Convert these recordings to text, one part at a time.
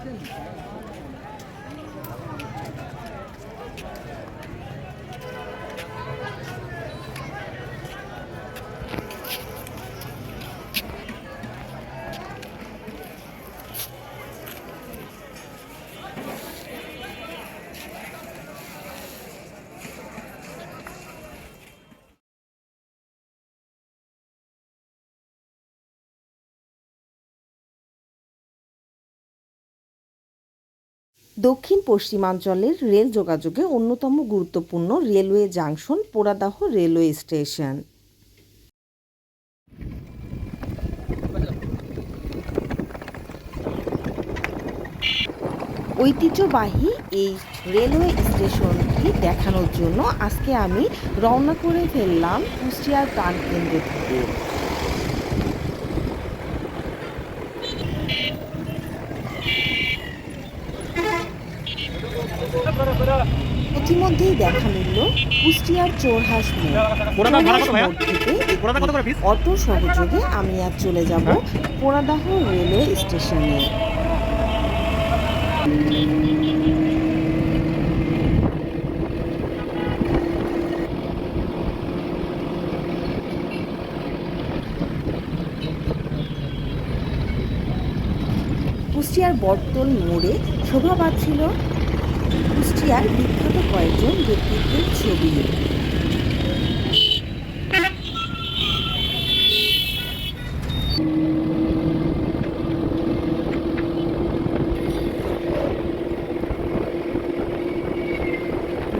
Thank you. দক্ষিণ পশ্চিমাঞ্চলের rail যোগাযোগে অন্যতম গুরুত্বপূর্ণ railway junction Poradah railway station. ঐতিহ্যবাহী এই রেলওয়ে স্টেশনটি দেখানোর জন্য আজকে আমি রওনা করে ফেললাম কুষ্টিয়ার প্রাণ প্রাণকেন্দ্র থেকে। ইতিমধ্যেই দেখা মিলল কুষ্টিয়ার চোরহাস থেকে? অটো সহযোগে আমি আজ চলে যাব পোড়াদাহ রেলওয়ে স্টেশনে। কুষ্টিয়ার বটতল মোড়ে শোভা পাচ্ছিল কুষ্টিয়ার বিখ্যাত কয়েকজন ব্যক্তিত্বের ছবি।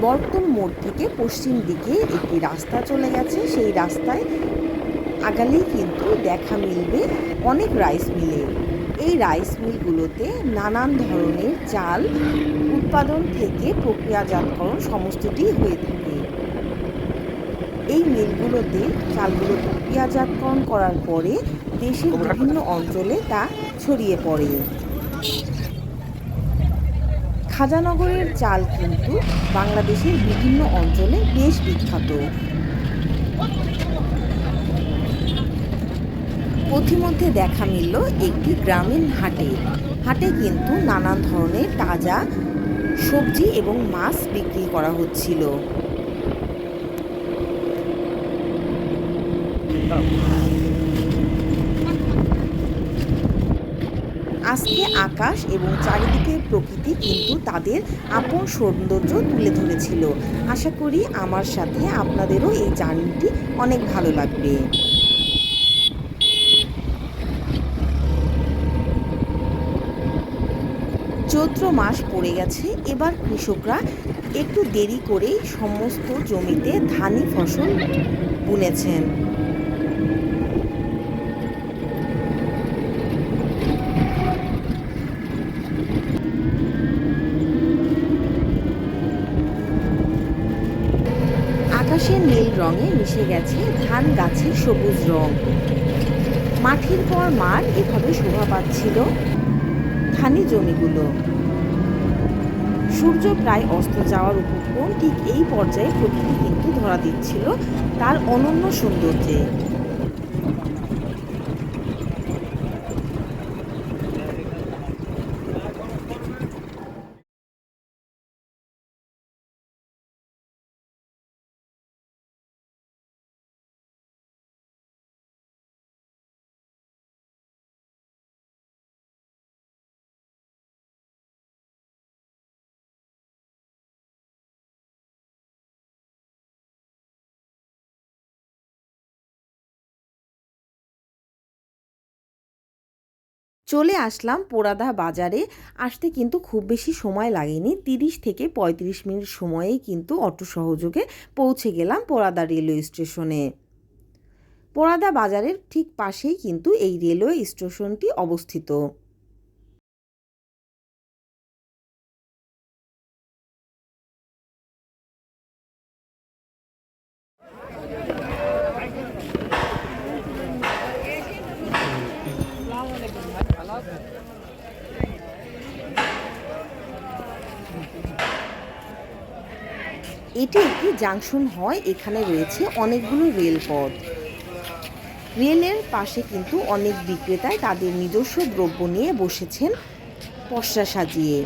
বর্তন মোড় থেকে পশ্চিম দিকে একটি রাস্তা চলে গেছে। সেই রাস্তায় আগালেই কিন্তু দেখা মিলবে অনেক রাইস মিলে। এই রাইস মিলগুলোতে নানান ধরনের চাল উৎপাদন থেকে প্রক্রিয়াজাতকরণ সমস্তটি হয়ে থাকে। এই মিলগুলোতে চালগুলো প্রক্রিয়াজাতকরণ করার পরে দেশের বিভিন্ন অঞ্চলে তা ছড়িয়ে পড়ে। খাজানগরের চাল কিন্তু বাংলাদেশের বিভিন্ন অঞ্চলে বেশ বিখ্যাত। পথিমধ্যে দেখা মিলল একটি গ্রামীণ হাটে। হাটে কিন্তু নানান ধরনের তাজা সবজি এবং মাছ বিক্রি করা হচ্ছিল। আজকে আকাশ এবং চারিদিকের প্রকৃতি কিন্তু তাদের আপন সৌন্দর্য তুলে ধরেছিল। আশা করি আমার সাথে আপনাদেরও এই জার্নিটি অনেক ভালো লাগবে। চৈত্র মাস পড়ে গেছে, এবার কৃষকরা একটু দেরি করেই সমস্ত জমিতে ধানি ফসল বুনেছেন। আকাশের নীল রঙে মিশে গেছে ধান গাছের সবুজ রং। মাঠের পর মাঠ এভাবে শোভা পাচ্ছিল। ধানি জমিগুলো। সূর্য প্রায় অস্ত যাওয়ার উপক্রম ঠিক এই পর্যায়ে প্রকৃতি কিন্তু ধরা দিচ্ছিল তার অনন্য সৌন্দর্যে। চলে আসলাম পোড়াদা বাজারে। আসতে কিন্তু খুব বেশি সময় লাগেনি। তিরিশ থেকে পঁয়ত্রিশ মিনিট সময়েই কিন্তু অটো সহযোগে পৌঁছে গেলাম পোড়াদা রেলওয়ে স্টেশনে। পোড়াদা বাজারের ঠিক পাশেই কিন্তু এই রেলওয়ে স্টেশনটি অবস্থিত। এটি একটি জাংশন হয়, এখানে রয়েছে অনেকগুলো রেলপথ। রেলের পাশে কিন্তু অনেক বিক্রেতায় তাদের নিজস্ব দ্রব্য নিয়ে বসেছেন পশরা সাজিয়ে।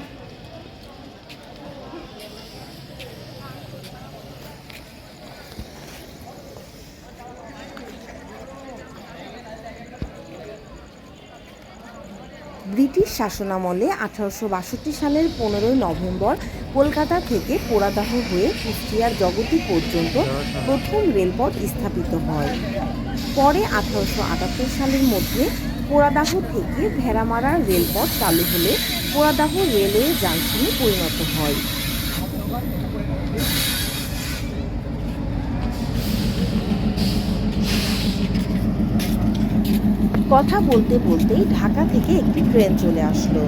ব্রিটিশ শাসনামলে আঠারোশো বাষট্টি সালের পনেরোই নভেম্বর কলকাতা থেকে পোড়াদাহ হয়ে কুষ্টিয়ার জগতি পর্যন্ত প্রথম রেলপথ স্থাপিত হয়। পরে আঠারোশো আটাত্তর সালের মধ্যে পোড়াদাহ থেকে ভেড়ামারা রেলপথ চালু হলে পোড়াদাহ রেলওয়ে জাংশনে পরিণত হয়। কথা বলতে বলতেই ঢাকা থেকে একটি ট্রেন চলে আসলো।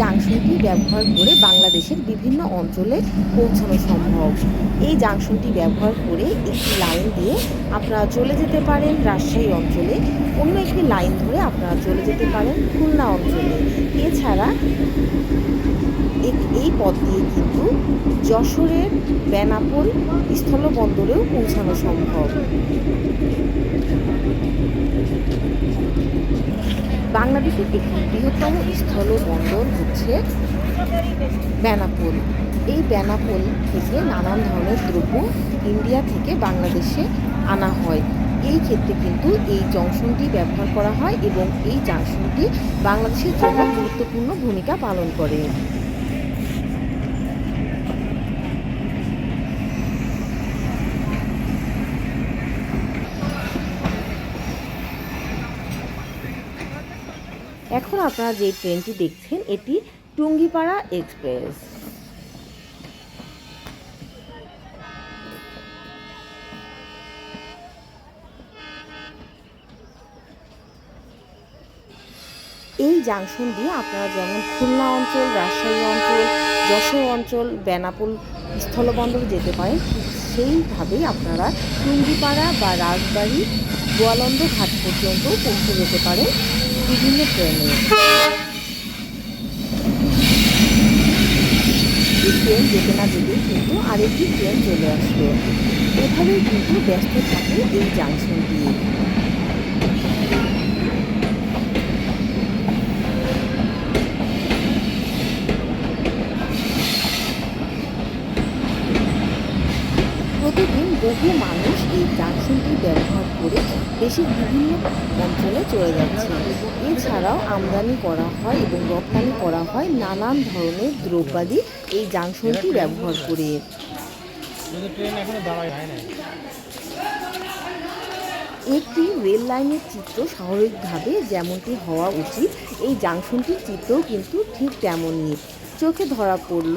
জাংশনটি ব্যবহার করে বাংলাদেশের বিভিন্ন অঞ্চলে পৌঁছানো সম্ভব। এই জাংশনটি ব্যবহার করে একটি লাইন দিয়ে আপনারা চলে যেতে পারেন রাজশাহী অঞ্চলে, অন্য একটি লাইন ধরে আপনারা চলে যেতে পারেন খুলনা অঞ্চলে। এছাড়া এই পথ দিয়ে কিন্তু যশোরের বেনাপোল স্থলবন্দরেও পৌঁছানো সম্ভব। বাংলাদেশের একটি বৃহত্তম স্থলবন্দর হচ্ছে বেনাপোল। এই বেনাপোল থেকে নানান ধরনের দ্রব্য ইন্ডিয়া থেকে বাংলাদেশে আনা হয়। এই ক্ষেত্রে কিন্তু এই জংশনটি ব্যবহার করা হয় এবং এই জংশনটি বাংলাদেশের জন্য গুরুত্বপূর্ণ ভূমিকা পালন করে। এখন আপনারা যে ট্রেনটি দেখছেন, এটি টুঙ্গিপাড়া এক্সপ্রেস। এই জাংশন দিয়ে আপনারা যেমন খুলনা অঞ্চল, রাজশাহী অঞ্চল, যশোর অঞ্চল, বেনাপোল স্থলবন্দর যেতে পারেন সেইভাবেই আপনারা টুঙ্গিপাড়া বা রাজবাড়ি, গোয়ালন্দ ঘাট পর্যন্ত পৌঁছে যেতে পারেন। বিভিন্ন ট্রেনে ট্রেন যেতে না যেতেই কিন্তু আরেকটি ট্রেন চলে আসলো এভাবেই কিন্তু ব্যস্ত থাকে এই জাংশন দিয়ে প্রতিদিন বহু মানুষ এই জাংশনটি ব্যবহার করে দেশের বিভিন্ন অঞ্চলে চলে যাচ্ছে। এছাড়াও আমদানি করা হয় এবং রপ্তানি করা হয় নানান ধরনের দ্রব্যাদি এই জাংশনটি ব্যবহার করে। একটি রেল লাইনের চিত্র স্বাভাবিকভাবে যেমনটি হওয়া উচিত, এই জাংশনটির চিত্রও কিন্তু ঠিক তেমনই। চোখে ধরা পড়ল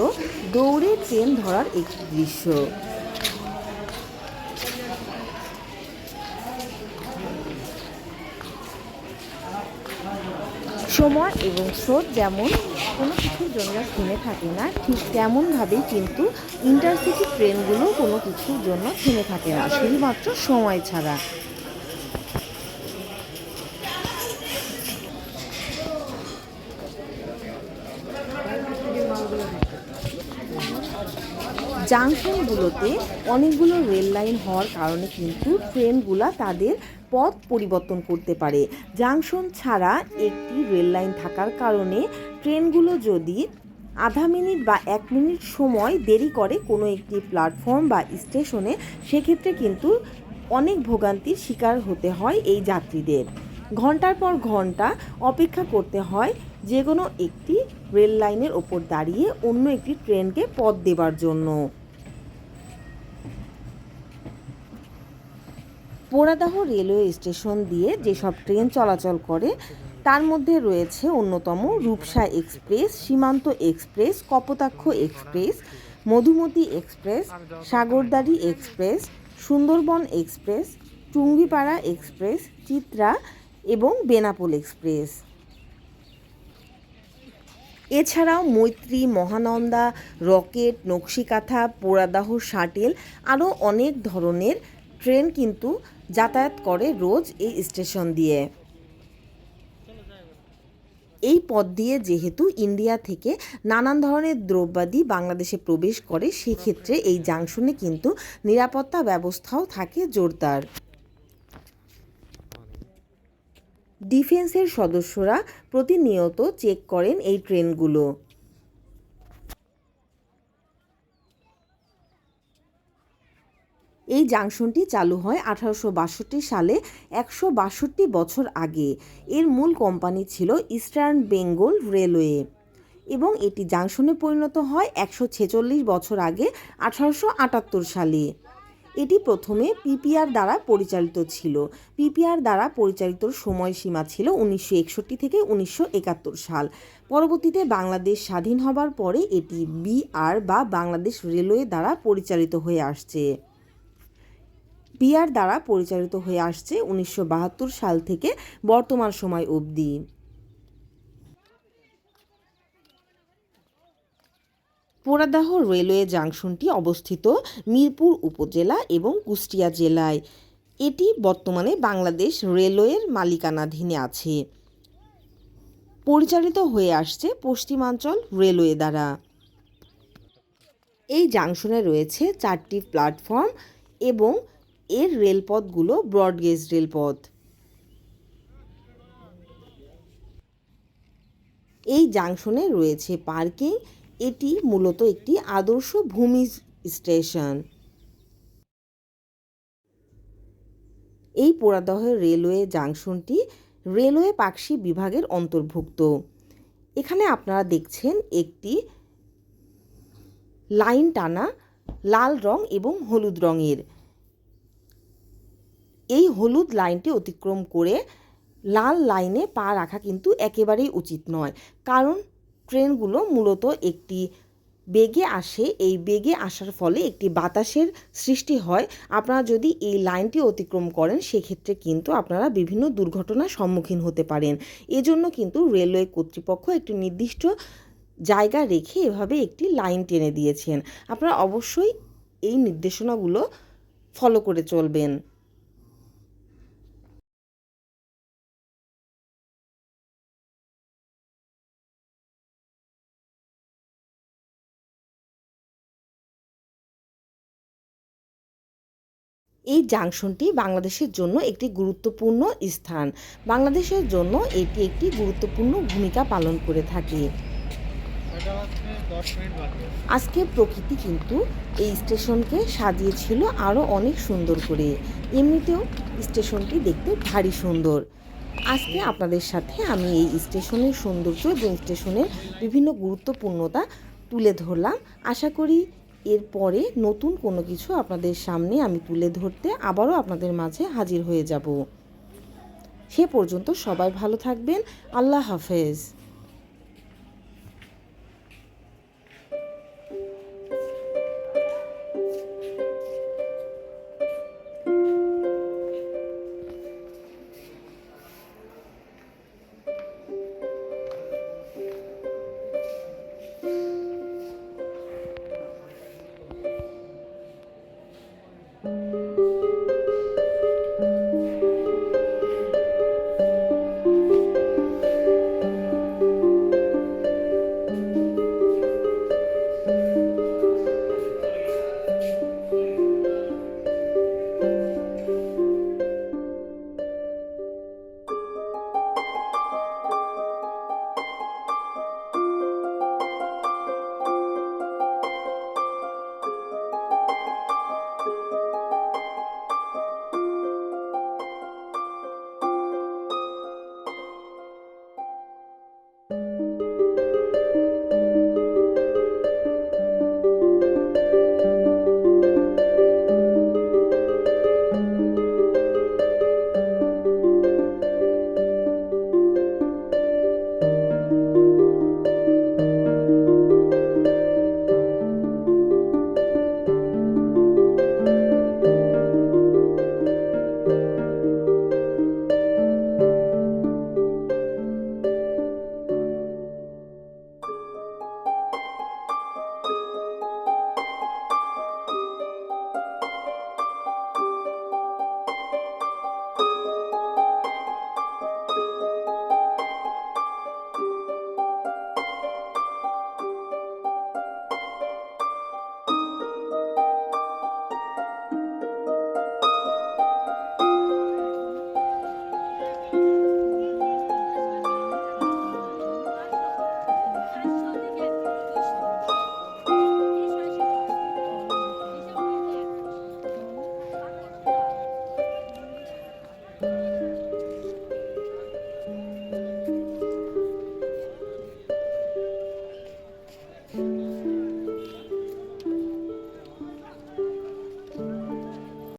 দৌড়ে ট্রেন ধরার একটি দৃশ্য। সময় এবং স্রোত যেমন কোনো কিছুর জন্য থেমে থাকে না, ঠিক তেমনভাবেই কিন্তু ইন্টারসিটি ট্রেনগুলো কোনো কিছুর জন্য থেমে থাকে না। শুধুমাত্র সময় ছাড়া। জাংশনগুলোতে অনেকগুলো রেল লাইন হওয়ার কারণে কিন্তু ট্রেনগুলা তাদের পথ পরিবর্তন করতে পারে। জাংশন ছাড়া একটি রেল লাইন থাকার কারণে ট্রেনগুলো যদি আধা মিনিট বা এক মিনিট সময় দেরি করে কোনো একটি প্ল্যাটফর্ম বা স্টেশনে, সেক্ষেত্রে কিন্তু অনেক ভোগান্তির শিকার হতে হয় এই যাত্রীদের। ঘণ্টার পর ঘণ্টা অপেক্ষা করতে হয় যে কোনো একটি রেল লাইনের ওপর দাঁড়িয়ে অন্য একটি ট্রেনকে পথ দেবার জন্য। পোড়াদাহ রেলওয়ে স্টেশন দিয়ে যেসব ট্রেন চলাচল করে, তার মধ্যে রয়েছে অন্যতম Rupsha express, Simanta express, Kapotaksha express, Madhumati express, Sagardari express, Sundarban express, Tungipara express, Chitra এবং বেনাপোল এক্সপ্রেস। এছাড়াও মৈত্রী, মহানন্দা, রকেট, নকশিকাথা, পোড়াদাহ, শাটেল আরও অনেক ধরনের ট্রেন কিন্তু যাতায়াত করে রোজ এই স্টেশন দিয়ে। এই পথ দিয়ে যেহেতু ইন্ডিয়া থেকে নানান ধরনের দ্রব্যাদি বাংলাদেশে প্রবেশ করে, সেক্ষেত্রে এই জাংশনে কিন্তু নিরাপত্তা ব্যবস্থাও থাকে জোরদার। ডিফেন্সের সদস্যরা প্রতিনিয়ত চেক করেন এই ট্রেনগুলো। এই জাংশনটি চালু হয় আঠারোশো বাষট্টি সালে, একশো বাষট্টি বছর আগে। এর মূল কোম্পানি ছিল ইস্টার্ন বেঙ্গল রেলওয়ে এবং এটি জাংশনে পরিণত হয় একশো ছেচল্লিশ বছর আগে, আঠারোশো আটাত্তর সালে। এটি প্রথমে পিপিআর দ্বারা পরিচালিত ছিল। পিপিআর দ্বারা পরিচালিত সময়সীমা ছিল উনিশশো একষট্টি থেকে উনিশশো একাত্তর সাল। পরবর্তীতে বাংলাদেশ স্বাধীন হবার পরে এটি বিআর বা বাংলাদেশ রেলওয়ে দ্বারা পরিচালিত হয়ে আসছে। বিআর দ্বারা পরিচালিত হয়ে আসছে উনিশশো বাহাত্তর সাল থেকে বর্তমান সময় অবধি। পোড়াদাহ রেলওয়ে জাংশনটি অবস্থিত মিরপুর উপজেলা এবং কুষ্টিয়া জেলায়। এটি বর্তমানে বাংলাদেশ রেলওয়ের মালিকানাধীনে আছে। পরিচালিত হয়ে আসছে পশ্চিমাঞ্চল রেলওয়ে দ্বারা। এই জাংশনে রয়েছে চারটি প্ল্যাটফর্ম এবং এর রেলপথগুলো ব্রডগেজ রেলপথ। এই জাংশনে রয়েছে পার্কিং এটি মূলত একটি আদর্শ ভূমি স্টেশন। এই পোড়াদহের রেলওয়ে জাংশনটি রেলওয়ে পাকশি বিভাগের অন্তর্ভুক্ত। এখানে আপনারা দেখছেন একটি লাইন টানা লাল রং এবং হলুদ রঙের। এই হলুদ লাইনটি অতিক্রম করে লাল লাইনে পা রাখা কিন্তু একেবারেই উচিত নয়, কারণ ট্রেনগুলো মূলত একটি বেগে আসে, এই বেগে আসার ফলে একটি বাতাসের সৃষ্টি হয়। আপনারা যদি এই লাইনটি অতিক্রম করেন, সেক্ষেত্রে কিন্তু আপনারা বিভিন্ন দুর্ঘটনার সম্মুখীন হতে পারেন। এজন্য কিন্তু রেলওয়ে কর্তৃপক্ষ একটি নির্দিষ্ট জায়গা রেখে এভাবে একটি লাইন টেনে দিয়েছেন। আপনারা অবশ্যই এই নির্দেশনাগুলো ফলো করে চলবেন। এই জাংশনটি বাংলাদেশের জন্য একটি গুরুত্বপূর্ণ স্থান। বাংলাদেশের জন্য এটি একটি গুরুত্বপূর্ণ ভূমিকা পালন করে থাকে। আজকে প্রকৃতি কিন্তু এই স্টেশনকে সাজিয়েছিল আরও অনেক সুন্দর করে। এমনিতেও স্টেশনটি দেখতে ভারী সুন্দর। আজকে আপনাদের সাথে আমি এই স্টেশনের সৌন্দর্য এবং স্টেশনের বিভিন্ন গুরুত্বপূর্ণতা তুলে ধরলাম। আশা করি এরপরে নতুন কোনো কিছু আপনাদের সামনে আমি তুলে ধরতে আবারও আপনাদের মাঝে হাজির হয়ে যাব। সে পর্যন্ত সবাই ভালো থাকবেন। আল্লাহ হাফেজ।